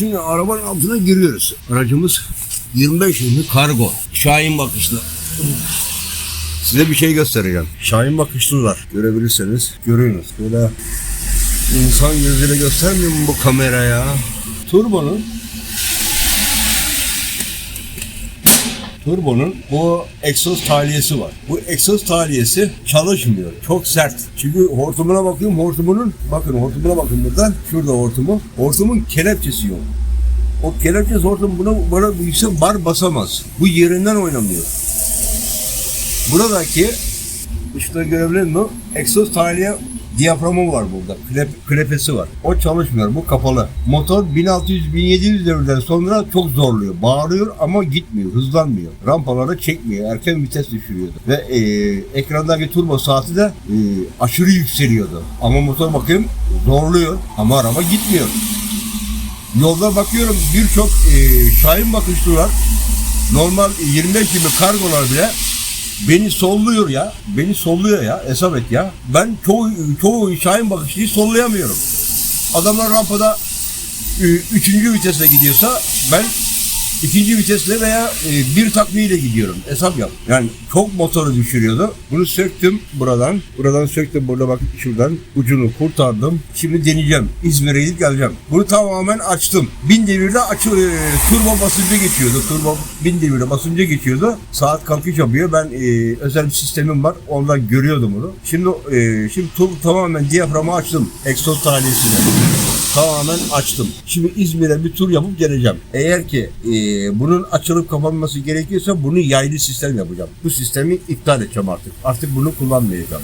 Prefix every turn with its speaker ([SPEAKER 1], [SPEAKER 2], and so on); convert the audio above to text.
[SPEAKER 1] Şimdi arabanın altına giriyoruz. Aracımız 25 yıllık kargo. Şahin bakışlı. Size bir şey göstereceğim. Şahin bakışlılar. Görebilirseniz görüyorsunuz. Böyle insan gözüyle göstermiyor mu bu kamera ya? Turbo'nun Turbo'nun bu egzoz tahliyesi var. Bu egzoz tahliyesi çalışmıyor. Çok sert. Çünkü hortumuna bakıyorum. Hortumunun bakın hortumuna bakın buradan. Şurada hortumu. Hortumun kelepçesi yok. O kelepçe hortum buna, buna yüksek bar basamaz. Bu yerinden oynamıyor. Buradaki işte görebilir mi? Egzoz tahliye diyaframı var burada. Klep, klepesi var. O çalışmıyor. Bu kapalı. Motor 1600-1700 devirden sonra çok zorluyor. Bağırıyor ama gitmiyor. Hızlanmıyor. Rampalara çekmiyor. Erken vites düşürüyordu. Ve e, ekrandaki turbo saati de e, aşırı yükseliyordu. Ama motor bakayım zorluyor. Ama araba gitmiyor. Yolda bakıyorum birçok e, şahin bakışlılar normal 25 gibi kargolar bile beni solluyor ya. Beni solluyor ya. Hesap et ya. Ben çoğu, çoğu şahin bakışlıyı sollayamıyorum. Adamlar rampada üçüncü vitesle gidiyorsa ben ikinci vitesle veya e, bir takviyeyle gidiyorum. Hesap yap. Yani çok motoru düşürüyordu. Bunu söktüm buradan. Buradan söktüm burada bak şuradan ucunu kurtardım. Şimdi deneyeceğim. İzmir'e gidip geleceğim. Bunu tamamen açtım. Bin devirde açı, e, turbo basınca geçiyordu. Turbo bin devirde basınca geçiyordu. Saat kalkış yapıyor. Ben e, özel bir sistemim var. Ondan görüyordum bunu. Şimdi e, şimdi tur, tamamen diyaframı açtım. Egzoz tahliyesini tamamen açtım. Şimdi İzmir'e bir tur yapıp geleceğim. Eğer ki e, bunun açılıp kapanması gerekiyorsa bunu yaylı sistem yapacağım. Bu sistemi iptal edeceğim artık. Artık bunu kullanmayacağım.